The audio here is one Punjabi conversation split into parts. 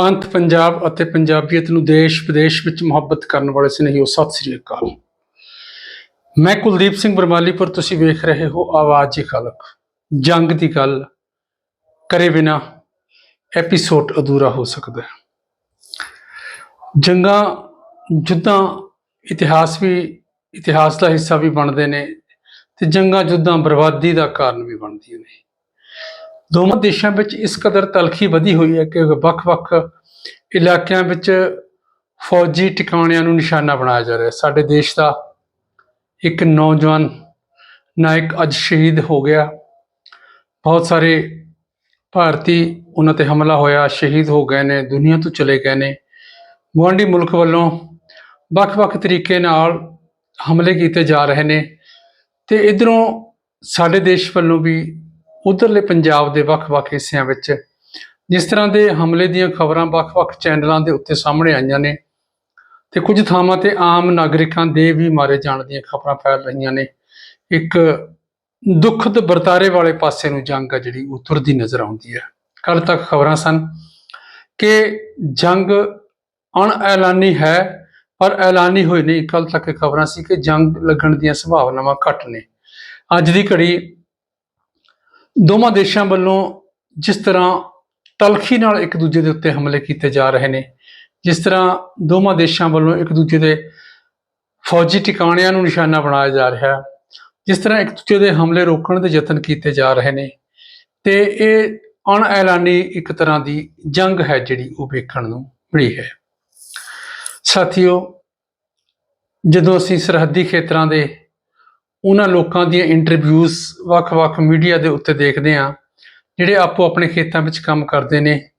ਪੰਥ ਪੰਜਾਬ ਅਤੇ ਪੰਜਾਬੀਅਤ ਨੂੰ ਦੇਸ਼ ਵਿਦੇਸ਼ ਵਿੱਚ ਮੁਹੱਬਤ ਕਰਨ ਵਾਲੇ ਸਨੇਹੀਓ ਸਤਿ ਸ੍ਰੀ ਅਕਾਲ। ਮੈਂ ਕੁਲਦੀਪ ਸਿੰਘ ਬਰਮਾਲੀਪੁਰ ਤੁਸੀਂ ਵੇਖ ਰਹੇ ਹੋ ਆਵਾਜ਼ ਦੀ ਖਲਕ ਜੰਗ ਦੀ ਗੱਲ। ਕਰੇ ਬਿਨਾ ਐਪੀਸੋਡ ਅਧੂਰਾ ਹੋ ਸਕਦਾ ਹੈ। ਜੰਗਾਂ ਜੁੱਦਾਂ ਇਤਿਹਾਸ ਵੀ, ਇਤਿਹਾਸ ਦਾ ਹਿੱਸਾ ਵੀ ਬਣਦੇ ਨੇ ਤੇ ਜੰਗਾਂ ਜੁੱਦਾਂ ਬਰਬਾਦੀ ਦਾ ਕਾਰਨ ਵੀ ਬਣਦੀਆਂ ਨੇ। ਦੋਵਾਂ ਦੇਸ਼ਾਂ ਵਿੱਚ ਇਸ ਕਦਰ ਤਲਖੀ ਵਧੀ ਹੋਈ ਹੈ ਕਿ ਵੱਖ-ਵੱਖ ਇਲਾਕਿਆਂ ਵਿੱਚ ਫੌਜੀ ਟਿਕਾਣਿਆਂ ਨੂੰ ਨਿਸ਼ਾਨਾ ਬਣਾਇਆ ਜਾ ਰਿਹਾ ਹੈ। ਸਾਡੇ ਦੇਸ਼ ਦਾ ਇੱਕ ਨੌਜਵਾਨ ਨਾਇਕ ਅੱਜ ਸ਼ਹੀਦ ਹੋ ਗਿਆ। ਬਹੁਤ ਸਾਰੇ ਭਾਰਤੀ ਉਹਨਾਂ ਤੇ ਹਮਲਾ ਹੋਇਆ, ਸ਼ਹੀਦ ਹੋ ਗਏ ਨੇ, ਦੁਨੀਆ ਤੋਂ ਚਲੇ ਗਏ ਨੇ। ਗੁਆਂਢੀ ਮੁਲਕ ਵੱਲੋਂ ਵੱਖ-ਵੱਖ ਤਰੀਕੇ ਨਾਲ ਹਮਲੇ ਕੀਤੇ ਜਾ ਰਹੇ ਨੇ ਤੇ ਇਧਰੋਂ ਸਾਡੇ ਦੇਸ਼ ਵੱਲੋਂ ਵੀ ਉਧਰਲੇ ਪੰਜਾਬ ਦੇ ਵੱਖ-ਵੱਖ ਹਿੱਸਿਆਂ ਵਿੱਚ, ਜਿਸ ਤਰ੍ਹਾਂ ਦੇ ਹਮਲੇ ਦੀਆਂ ਖਬਰਾਂ ਵੱਖ-ਵੱਖ ਚੈਨਲਾਂ ਦੇ ਉੱਤੇ ਸਾਹਮਣੇ ਆਈਆਂ ਨੇ ਤੇ ਕੁਝ ਥਾਵਾਂ ਤੇ ਆਮ ਨਾਗਰਿਕਾਂ ਦੇ ਵੀ ਮਾਰੇ ਜਾਣ ਦੀਆਂ ਖਬਰਾਂ ਫੈਲ ਰਹੀਆਂ ਨੇ। ਇੱਕ ਦੁੱਖਦ ਵਰਤਾਰੇ ਵਾਲੇ ਪਾਸੇ ਨੂੰ ਜੰਗ ਆ ਜਿਹੜੀ, ਉਹ ਤੁਰਦੀ ਨਜ਼ਰ ਆਉਂਦੀ ਹੈ ਕੱਲ ਤੱਕ ਖਬਰਾਂ ਸਨ ਕਿ ਜੰਗ ਅਣਐਲਾਨੀ ਹੈ, ਪਰ ਐਲਾਨੀ ਹੋਈ ਨਹੀਂ। ਕੱਲ ਤੱਕ ਖਬਰਾਂ ਸੀ ਕਿ ਜੰਗ ਲੱਗਣ ਦੀਆਂ ਸੰਭਾਵਨਾਵਾਂ ਘੱਟ ਨੇ। ਅੱਜ ਦੀ ਘੜੀ ਦੋਵਾਂ ਦੇਸ਼ਾਂ ਵੱਲੋਂ ਜਿਸ ਤਰ੍ਹਾਂ ਤਲਖੀ ਨਾਲ ਇੱਕ ਦੂਜੇ ਦੇ ਉੱਤੇ ਹਮਲੇ ਕੀਤੇ ਜਾ ਰਹੇ ਨੇ, ਜਿਸ ਤਰ੍ਹਾਂ ਦੋਵਾਂ ਦੇਸ਼ਾਂ ਵੱਲੋਂ ਇੱਕ ਦੂਜੇ ਦੇ ਫੌਜੀ ਟਿਕਾਣਿਆਂ ਨੂੰ ਨਿਸ਼ਾਨਾ ਬਣਾਇਆ ਜਾ ਰਿਹਾ ਹੈ ਜਿਸ ਤਰ੍ਹਾਂ ਇੱਕ ਦੂਜੇ ਦੇ ਹਮਲੇ ਰੋਕਣ ਦੇ ਯਤਨ ਕੀਤੇ ਜਾ ਰਹੇ ਨੇ, ਤੇ ਇਹ ਅਣ ਐਲਾਨੀ ਇੱਕ ਤਰ੍ਹਾਂ ਦੀ ਜੰਗ ਹੈ ਜਿਹੜੀ ਉਹ ਵੇਖਣ ਨੂੰ ਮਿਲੀ ਹੈ। ਸਾਥੀਓ, ਜਦੋਂ ਅਸੀਂ ਸਰਹੱਦੀ ਖੇਤਰਾਂ ਦੇ ਉਹਨਾਂ ਲੋਕਾਂ ਦੀਆਂ ਇੰਟਰਵਿਊਜ਼ ਵੱਖ-ਵੱਖ ਮੀਡੀਆ ਦੇ ਉੱਤੇ ਦੇਖਦੇ ਹਾਂ, ਜਿਹੜੇ ਆਪੋ ਆਪਣੇ ਖੇਤਾਂ ਵਿੱਚ ਕੰਮ ਕਰਦੇ ਨੇ।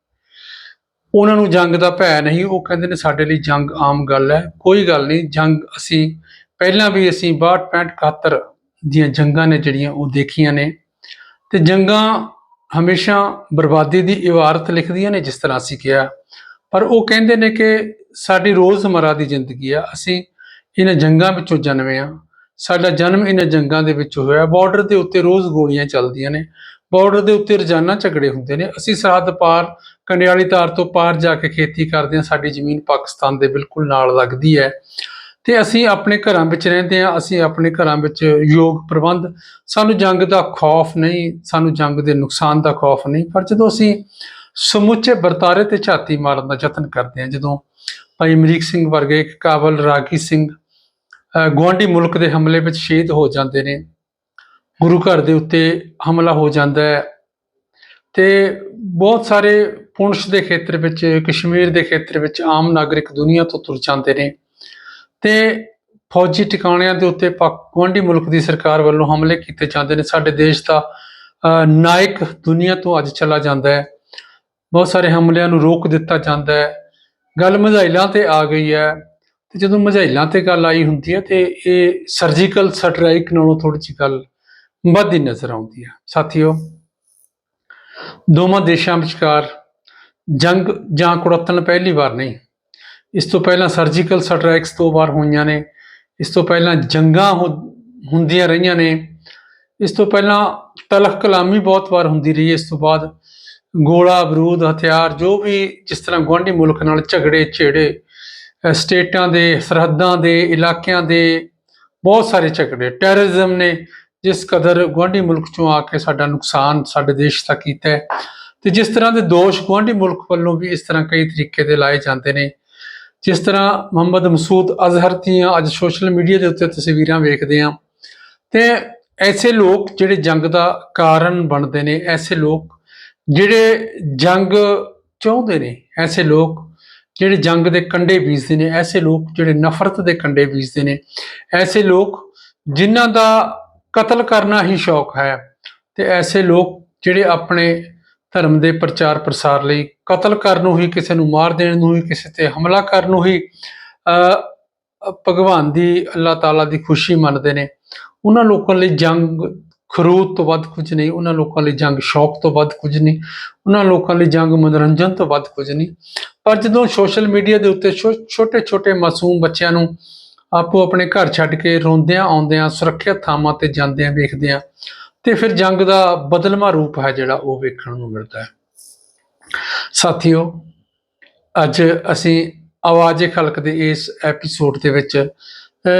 ਉਹਨਾਂ ਨੂੰ ਜੰਗ ਦਾ ਭੈ ਨਹੀਂ, ਉਹ ਕਹਿੰਦੇ ਨੇ ਸਾਡੇ ਲਈ ਜੰਗ ਆਮ ਗੱਲ ਹੈ। ਕੋਈ ਗੱਲ ਨਹੀਂ, ਜੰਗ ਅਸੀਂ, ਪਹਿਲਾਂ ਵੀ ਅਸੀਂ 62 65 71 ਦੀਆਂ ਜੰਗਾਂ ਨੇ ਜਿਹੜੀਆਂ ਉਹ ਦੇਖੀਆਂ ਨੇ। ਤੇ ਜੰਗਾਂ ਹਮੇਸ਼ਾ ਬਰਬਾਦੀ ਦੀ ਇਬਾਰਤ ਲਿਖਦੀਆਂ ਨੇ, ਜਿਸ ਤਰ੍ਹਾਂ ਅਸੀਂ ਕਿਹਾ। ਪਰ ਉਹ ਕਹਿੰਦੇ ਨੇ ਕਿ ਸਾਡੀ ਰੋਜ਼ਮਰਾ ਦੀ ਜ਼ਿੰਦਗੀ ਆ। ਅਸੀਂ ਇਹਨਾਂ ਜੰਗਾਂ ਵਿੱਚੋਂ ਜਨਮੇ ਆ ਸਾਡਾ ਜਨਮ ਇਹਨਾਂ ਜੰਗਾਂ ਦੇ ਵਿੱਚ ਹੋਇਆ। ਬਾਰਡਰ ਦੇ ਉੱਤੇ ਰੋਜ਼ ਗੋਲੀਆਂ ਚੱਲਦੀਆਂ ਨੇ। ਬਾਰਡਰ ਦੇ ਉੱਤੇ ਰੋਜ਼ਾਨਾ ਝਗੜੇ ਹੁੰਦੇ ਨੇ। ਅਸੀਂ ਸਰਹੱਦ ਪਾਰ, ਕੰਡਿਆਲੀ ਤਾਰ ਤੋਂ ਪਾਰ ਜਾ ਕੇ ਖੇਤੀ ਕਰਦੇ ਹਾਂ। ਸਾਡੀ ਜ਼ਮੀਨ ਪਾਕਿਸਤਾਨ ਦੇ ਬਿਲਕੁਲ ਨਾਲ ਲੱਗਦੀ ਹੈ। ਤੇ ਅਸੀਂ ਆਪਣੇ ਘਰਾਂ ਵਿੱਚ ਰਹਿੰਦੇ ਹਾਂ। ਅਸੀਂ ਆਪਣੇ ਘਰਾਂ ਵਿੱਚ ਯੋਗ ਪ੍ਰਬੰਧ। ਸਾਨੂੰ ਜੰਗ ਦਾ ਖੌਫ ਨਹੀਂ, ਸਾਨੂੰ ਜੰਗ ਦੇ ਨੁਕਸਾਨ ਦਾ ਖੌਫ ਨਹੀਂ। ਪਰ ਜਦੋਂ ਅਸੀਂ ਸਮੁੱਚੇ ਵਰਤਾਰੇ ਤੇ ਝਾਤੀ ਮਾਰਨ ਦਾ ਯਤਨ ਕਰਦੇ ਹਾਂ, ਜਦੋਂ ਭਾਈ ਅਮਰੀਕ ਸਿੰਘ ਵਰਗੇ ਕਾਬਲ ਰਾਗੀ ਸਿੰਘ ਅਹ ਗੁਆਂਢੀ ਮੁਲਕ ਦੇ ਹਮਲੇ ਵਿੱਚ ਸ਼ਹੀਦ ਹੋ ਜਾਂਦੇ ਨੇ। ਗੁਰੂ ਘਰ ਦੇ ਉੱਤੇ ਹਮਲਾ ਹੋ ਜਾਂਦਾ ਹੈ ਤੇ ਬਹੁਤ ਸਾਰੇ ਪੁੰਛ ਦੇ ਖੇਤਰ ਵਿੱਚ, ਕਸ਼ਮੀਰ ਦੇ ਖੇਤਰ ਵਿੱਚ ਆਮ ਨਾਗਰਿਕ ਦੁਨੀਆ ਤੋਂ ਤੁਰ ਜਾਂਦੇ ਨੇ ਤੇ ਫੌਜੀ ਟਿਕਾਣਿਆਂ ਦੇ ਉੱਤੇ ਪਾਕ ਮੁਲਕ ਦੀ ਸਰਕਾਰ ਵੱਲੋਂ ਹਮਲੇ ਕੀਤੇ ਜਾਂਦੇ ਨੇ। ਸਾਡੇ ਦੇਸ਼ ਦਾ ਨਾਇਕ ਦੁਨੀਆ ਤੋਂ ਅੱਜ ਚਲਾ ਜਾਂਦਾ ਹੈ। ਬਹੁਤ ਸਾਰੇ ਹਮਲਿਆਂ ਨੂੰ ਰੋਕ ਦਿੱਤਾ ਜਾਂਦਾ ਹੈ। ਗੱਲ ਮਜ਼ਾਇਲਾਂ ਤੇ ਆ ਗਈ ਹੈ। ਤੇ ਜਦੋਂ ਮਜ਼ਾਈਲਾਂ ਤੇ ਗੱਲ ਆਈ ਹੁੰਦੀ ਹੈ ਤੇ ਇਹ ਸਰਜੀਕਲ ਸਟ੍ਰਾਈਕ ਨਾਲੋਂ ਥੋੜੀ ਜਿਹੀ ਗੱਲ ਵੱਧ ਨਜ਼ਰ ਆਉਂਦੀ ਹੈ। ਸਾਥੀਓ, ਦੋਵਾਂ ਦੇਸ਼ਾਂ ਵਿਚਕਾਰ ਜੰਗ ਜਾਂ ਕੁੜੱਤਣ ਪਹਿਲੀ ਵਾਰ ਨਹੀਂ, ਇਸ ਤੋਂ ਪਹਿਲਾਂ ਸਰਜੀਕਲ ਸਟ੍ਰਾਈਕਸ ਦੋ ਵਾਰ ਹੋਈਆਂ ਨੇ, ਇਸ ਤੋਂ ਪਹਿਲਾਂ ਜੰਗਾਂ ਹੋ- ਹੁੰਦੀਆਂ ਰਹੀਆਂ ਨੇ, ਇਸ ਤੋਂ ਪਹਿਲਾਂ ਤਲਖ ਕਲਾਮੀ ਬਹੁਤ ਵਾਰ ਹੁੰਦੀ ਰਹੀ ਹੈ ਇਸ ਤੋਂ ਬਾਅਦ ਗੋਲਾ ਬਰੂਦ ਹਥਿਆਰ ਜੋ ਵੀ ਜਿਸ ਤਰ੍ਹਾਂ ਗੁਆਂਢੀ ਮੁਲਕ ਨਾਲ ਝਗੜੇ, ਛੇੜੇ ਸਟੇਟਾਂ ਦੇ, ਸਰਹੱਦਾਂ ਦੇ, ਇਲਾਕਿਆਂ ਦੇ ਬਹੁਤ ਸਾਰੇ ਝਗੜੇ ਟੈਰਰਿਜ਼ਮ ਨੇ ਜਿਸ ਕਦਰ ਗੁਆਂਢੀ ਮੁਲਕ ਚੋਂ ਆ ਕੇ ਸਾਡਾ ਨੁਕਸਾਨ ਸਾਡੇ ਦੇਸ਼ ਦਾ ਕੀਤਾ ਹੈ ਤੇ ਜਿਸ ਤਰ੍ਹਾਂ ਦੇ ਦੋਸ਼ ਗੁਆਂਢੀ ਮੁਲਕ ਵੱਲੋਂ ਵੀ ਇਸ ਤਰ੍ਹਾਂ ਕਈ ਤਰੀਕੇ ਦੇ ਲਾਏ ਜਾਂਦੇ ਨੇ। ਜਿਸ ਤਰ੍ਹਾਂ ਮੁਹੰਮਦ ਮਸੂਦ ਅਜ਼ਹਰ ਦੀਆਂ ਅੱਜ ਸੋਸ਼ਲ ਮੀਡੀਆ ਦੇ ਉੱਤੇ ਤਸਵੀਰਾਂ ਵੇਖਦੇ ਹਾਂ ਤੇ ਐਸੇ ਲੋਕ ਜਿਹੜੇ ਜੰਗ ਦਾ ਕਾਰਨ ਬਣਦੇ ਨੇ, ਐਸੇ ਲੋਕ ਜਿਹੜੇ ਜੰਗ ਚਾਹੁੰਦੇ ਨੇ, ਐਸੇ ਲੋਕ ਜਿਹੜੇ ਜੰਗ ਦੇ ਕੰਡੇ ਬੀਜਦੇ ਨੇ, ਐਸੇ ਲੋਕ ਜਿਹੜੇ ਨਫ਼ਰਤ ਦੇ ਕੰਡੇ ਬੀਜਦੇ ਨੇ, ਐਸੇ ਲੋਕ ਜਿਨ੍ਹਾਂ ਦਾ ਕਤਲ ਕਰਨਾ ਹੀ ਸ਼ੌਕ ਹੈ ਤੇ ਐਸੇ ਲੋਕ ਜਿਹੜੇ ਆਪਣੇ ਧਰਮ ਦੇ ਪ੍ਰਚਾਰ ਪ੍ਰਸਾਰ ਲਈ ਕਤਲ ਕਰਨ ਨੂੰ ਹੀ, ਕਿਸੇ ਨੂੰ ਮਾਰ ਦੇਣ ਨੂੰ ਹੀ, ਕਿਸੇ ਤੇ ਹਮਲਾ ਕਰਨ ਨੂੰ ਹੀ ਅ ਭਗਵਾਨ ਦੀ, ਅੱਲਾਹ ਤਾਲਾ ਦੀ ਖੁਸ਼ੀ ਮੰਨਦੇ ਨੇ। ਉਹਨਾਂ ਲੋਕਾਂ ਲਈ ਜੰਗ ਖਰੂਦ ਤੋਂ ਵੱਧ ਕੁਝ ਨਹੀਂ, ਉਹਨਾਂ ਲੋਕਾਂ ਲਈ ਜੰਗ ਸ਼ੌਕ ਤੋਂ ਵੱਧ ਕੁਝ ਨਹੀਂ, ਉਹਨਾਂ ਲੋਕਾਂ ਲਈ ਜੰਗ ਮਨੋਰੰਜਨ ਤੋਂ ਵੱਧ ਕੁਝ ਨਹੀਂ। ਪਰ ਜਦੋਂ ਸੋਸ਼ਲ ਮੀਡੀਆ ਦੇ ਉੱਤੇ ਛੋਟੇ ਛੋਟੇ ਮਾਸੂਮ ਬੱਚਿਆਂ ਨੂੰ ਆਪੋ ਆਪਣੇ ਘਰ ਛੱਡ ਕੇ ਰੋਂਦਿਆਂ ਆਉਂਦਿਆਂ, ਸੁਰੱਖਿਅਤ ਥਾਵਾਂ ਤੇ ਜਾਂਦਿਆਂ ਵੇਖਦਿਆਂ ਆ ਤੇ ਫਿਰ ਜੰਗ ਦਾ ਬਦਲਵਾਂ ਰੂਪ ਹੈ ਜਿਹੜਾ ਉਹ ਵੇਖਣ ਨੂੰ ਮਿਲਦਾ ਹੈ। ਸਾਥੀਓ, ਅੱਜ ਅਸੀਂ ਆਵਾਜ਼ੇ ਖਲਕ ਦੇ ਇਸ ਐਪੀਸੋਡ ਦੇ ਵਿੱਚ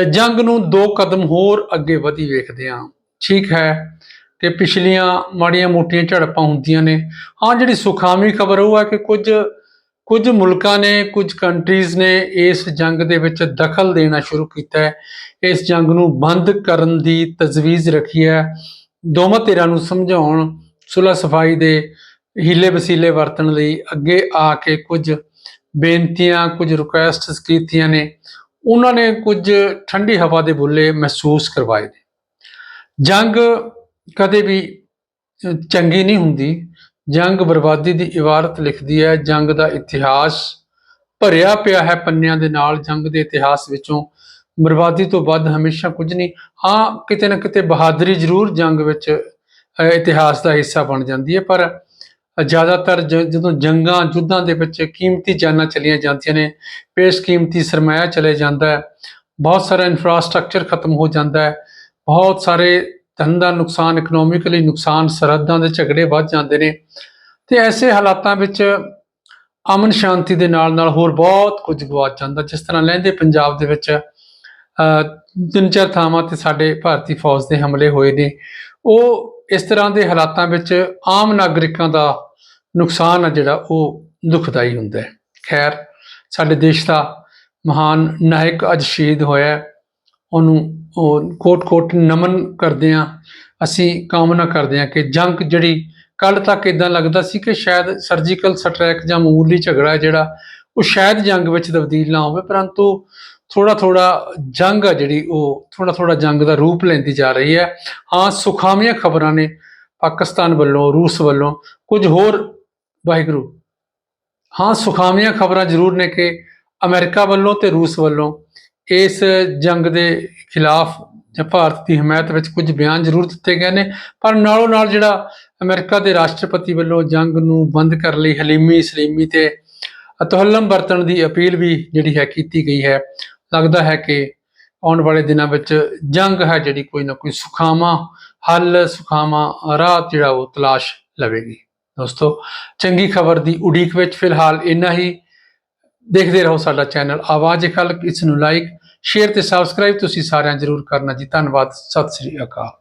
ਜੰਗ ਨੂੰ ਦੋ ਕਦਮ ਹੋਰ ਅੱਗੇ ਵਧੀ ਵੇਖਦੇ ਹਾਂ। ਠੀਕ ਹੈ ਕਿ ਪਿਛਲੀਆਂ ਮਾੜੀਆਂ ਮੋਟੀਆਂ ਝੜਪਾਂ ਹੁੰਦੀਆਂ ਨੇ। ਹਾਂ, ਜਿਹੜੀ ਸੁਖਾਵੀ ਖਬਰ ਉਹ ਹੈ ਕਿ ਕੁਝ ਕੁਝ ਮੁਲਕਾਂ ਨੇ, ਕੁਝ ਕੰਟਰੀਜ਼ ਨੇ ਇਸ ਜੰਗ ਦੇ ਵਿੱਚ ਦਖਲ ਦੇਣਾ ਸ਼ੁਰੂ ਕੀਤਾ ਹੈ। ਇਸ ਜੰਗ ਨੂੰ ਬੰਦ ਕਰਨ ਦੀ ਤਜਵੀਜ਼ ਰੱਖੀ ਹੈ। ਦੋਵਾਂ ਧਿਰਾਂ ਨੂੰ ਸਮਝਾਉਣ, ਸੁਲਹ ਸਫ਼ਾਈ ਦੇ ਹੀਲੇ ਵਸੀਲੇ ਵਰਤਣ ਲਈ ਅੱਗੇ ਆ ਕੇ ਕੁਝ ਬੇਨਤੀਆਂ, ਕੁਝ ਰਿਕੁਐਸਟਸ ਕੀਤੀਆਂ ਨੇ। ਉਹਨਾਂ ਨੇ ਕੁਝ ਠੰਡੀ ਹਵਾ ਦੇ ਬੁੱਲੇ ਮਹਿਸੂਸ ਕਰਵਾਏ ਨੇ। ਜੰਗ ਕਦੇ ਵੀ ਚੰਗੀ ਨਹੀਂ ਹੁੰਦੀ। ਜੰਗ ਬਰਬਾਦੀ ਦੀ ਇਬਾਰਤ ਲਿਖਦੀ ਹੈ, ਜੰਗ ਦਾ ਇਤਿਹਾਸ ਭਰਿਆ ਪਿਆ ਹੈ ਪੰਨਿਆਂ ਦੇ ਨਾਲ, ਜੰਗ ਦੇ ਇਤਿਹਾਸ ਵਿੱਚੋਂ। ਬਰਬਾਦੀ ਤੋਂ ਵੱਧ ਹਮੇਸ਼ਾ ਕੁਝ ਨਹੀਂ। ਹਾਂ, ਕਿਤੇ ਨਾ ਕਿਤੇ ਬਹਾਦਰੀ ਜ਼ਰੂਰ ਜੰਗ ਵਿੱਚ ਇਤਿਹਾਸ ਦਾ ਹਿੱਸਾ ਬਣ ਜਾਂਦੀ ਹੈ, ਪਰ ਜ਼ਿਆਦਾਤਰ ਜਦੋਂ ਜੰਗਾਂ, ਯੁੱਧਾਂ ਦੇ ਵਿੱਚ ਕੀਮਤੀ ਜਾਨਾਂ ਚਲੀਆਂ ਜਾਂਦੀਆਂ ਨੇ ਬੇਸ਼ਕੀਮਤੀ ਸਰਮਾਇਆ ਚਲੇ ਜਾਂਦਾ ਹੈ, ਬਹੁਤ ਸਾਰਾ ਇਨਫਰਾਸਟ੍ਰਕਚਰ ਖਤਮ ਹੋ ਜਾਂਦਾ ਹੈ, ਬਹੁਤ ਸਾਰੇ ਧਨ ਦਾ ਨੁਕਸਾਨ ਇਕਨੋਮਿਕਲੀ ਨੁਕਸਾਨ, ਸਰਹੱਦਾਂ ਦੇ ਝਗੜੇ ਵੱਧ ਜਾਂਦੇ ਨੇ। ਤੇ ਐਸੇ ਹਾਲਾਤਾਂ ਵਿੱਚ ਅਮਨ ਸ਼ਾਂਤੀ ਦੇ ਨਾਲ ਨਾਲ ਹੋਰ ਬਹੁਤ ਕੁਝ ਗਵਾਚ ਜਾਂਦਾ, ਜਿਸ ਤਰ੍ਹਾਂ ਲਹਿੰਦੇ ਪੰਜਾਬ ਦੇ ਵਿੱਚ ਤਿੰਨ ਚਾਰ ਥਾਵਾਂ ਤੇ ਸਾਡੇ ਭਾਰਤੀ ਫੌਜ ਦੇ ਹਮਲੇ ਹੋਏ ਨੇ। ਉਹ ਇਸ ਤਰ੍ਹਾਂ ਦੇ ਹਾਲਾਤਾਂ ਵਿੱਚ ਆਮ ਨਾਗਰਿਕਾਂ ਦਾ ਨੁਕਸਾਨ ਆ ਜਿਹੜਾ, ਉਹ ਦੁਖਦਾਈ ਹੁੰਦਾ ਹੈ। ਖੈਰ, ਸਾਡੇ ਦੇਸ਼ ਦਾ ਮਹਾਨ ਨਾਇਕ ਅੱਜ ਸ਼ਹੀਦ ਹੋਇਆ ਉਹਨੂੰ ਕੋਟ-ਕੋਟ ਨਮਨ ਕਰਦੇ ਹਾਂ, ਅਸੀਂ ਕਾਮਨਾ ਕਰਦੇ ਹਾਂ ਕਿ ਜੰਗ ਜਿਹੜੀ ਕੱਲ ਤੱਕ ਇਦਾਂ ਲੱਗਦਾ ਸੀ ਕਿ ਸ਼ਾਇਦ ਸਰਜੀਕਲ ਸਟ੍ਰੈਕ ਜਾਂ ਮਾਮੂਲੀ ਝਗੜਾ ਹੈ ਜਿਹੜਾ, ਉਹ ਸ਼ਾਇਦ ਜੰਗ ਵਿੱਚ ਤਬਦੀਲ ਨਾ ਹੋਵੇ, ਪਰੰਤੂ ਥੋੜਾ ਥੋੜਾ ਜੰਗ ਆ ਜਿਹੜੀ ਉਹ ਥੋੜਾ ਥੋੜਾ ਜੰਗ ਦਾ ਰੂਪ ਲੈਂਦੀ ਜਾ ਰਹੀ ਹੈ। ਹਾਂ, ਸੁਖਾਵੀਆਂ ਖਬਰਾਂ ਨੇ ਪਾਕਿਸਤਾਨ ਵੱਲੋਂ, ਰੂਸ ਵੱਲੋਂ, ਕੁਝ ਹੋਰ ਵਾਹਿਗੁਰੂ। ਹਾਂ, ਸੁਖਾਵੀਆਂ ਖਬਰਾਂ ਜ਼ਰੂਰ ਨੇ ਕਿ ਅਮਰੀਕਾ ਵੱਲੋਂ ਤੇ ਰੂਸ ਵੱਲੋਂ ਇਸ ਜੰਗ ਦੇ ਖਿਲਾਫ ਜਾਂ ਭਾਰਤ ਦੀ ਹਮਾਇਤ ਵਿੱਚ ਕੁਝ ਬਿਆਨ ਜ਼ਰੂਰ ਦਿੱਤੇ ਗਏ ਨੇ। ਪਰ ਨਾਲੋਂ ਨਾਲ ਜਿਹੜਾ ਅਮਰੀਕਾ ਦੇ ਰਾਸ਼ਟਰਪਤੀ ਵੱਲੋਂ ਜੰਗ ਨੂੰ ਬੰਦ ਕਰਨ ਲਈ ਹਲੀਮੀ ਸਲੀਮੀ ਤੇ ਅਤਹਲਮ ਵਰਤਣ ਦੀ ਅਪੀਲ ਵੀ ਜਿਹੜੀ ਹੈ ਕੀਤੀ ਗਈ ਹੈ, ਲੱਗਦਾ ਹੈ ਕਿ ਆਉਣ ਵਾਲੇ ਦਿਨਾਂ ਵਿੱਚ ਜੰਗ ਹੈ ਜਿਹੜੀ ਕੋਈ ਨਾ ਕੋਈ ਸੁਖਾਵਾਂ, ਹੱਲ ਸੁਖਾਵਾਂ ਰਾਹ ਜਿਹੜਾ ਉਹ ਤਲਾਸ਼ ਲਵੇਗੀ। ਦੋਸਤੋ, ਚੰਗੀ ਖਬਰ ਦੀ ਉਡੀਕ ਵਿੱਚ ਫਿਲਹਾਲ ਇੰਨਾ ਹੀ। ਦੇਖਦੇ ਰਹੋ ਸਾਡਾ ਚੈਨਲ ਆਵਾਜ਼ ਖਲਕ, ਇਸ ਨੂੰ ਲਾਈਕ ਸ਼ੇਅਰ ਤੇ ਸਬਸਕ੍ਰਾਈਬ ਤੁਸੀਂ ਸਾਰਿਆਂ ਜਰੂਰ ਕਰਨਾ ਜੀ। ਧੰਨਵਾਦ, ਸਤਿ ਸ੍ਰੀ ਅਕਾਲ।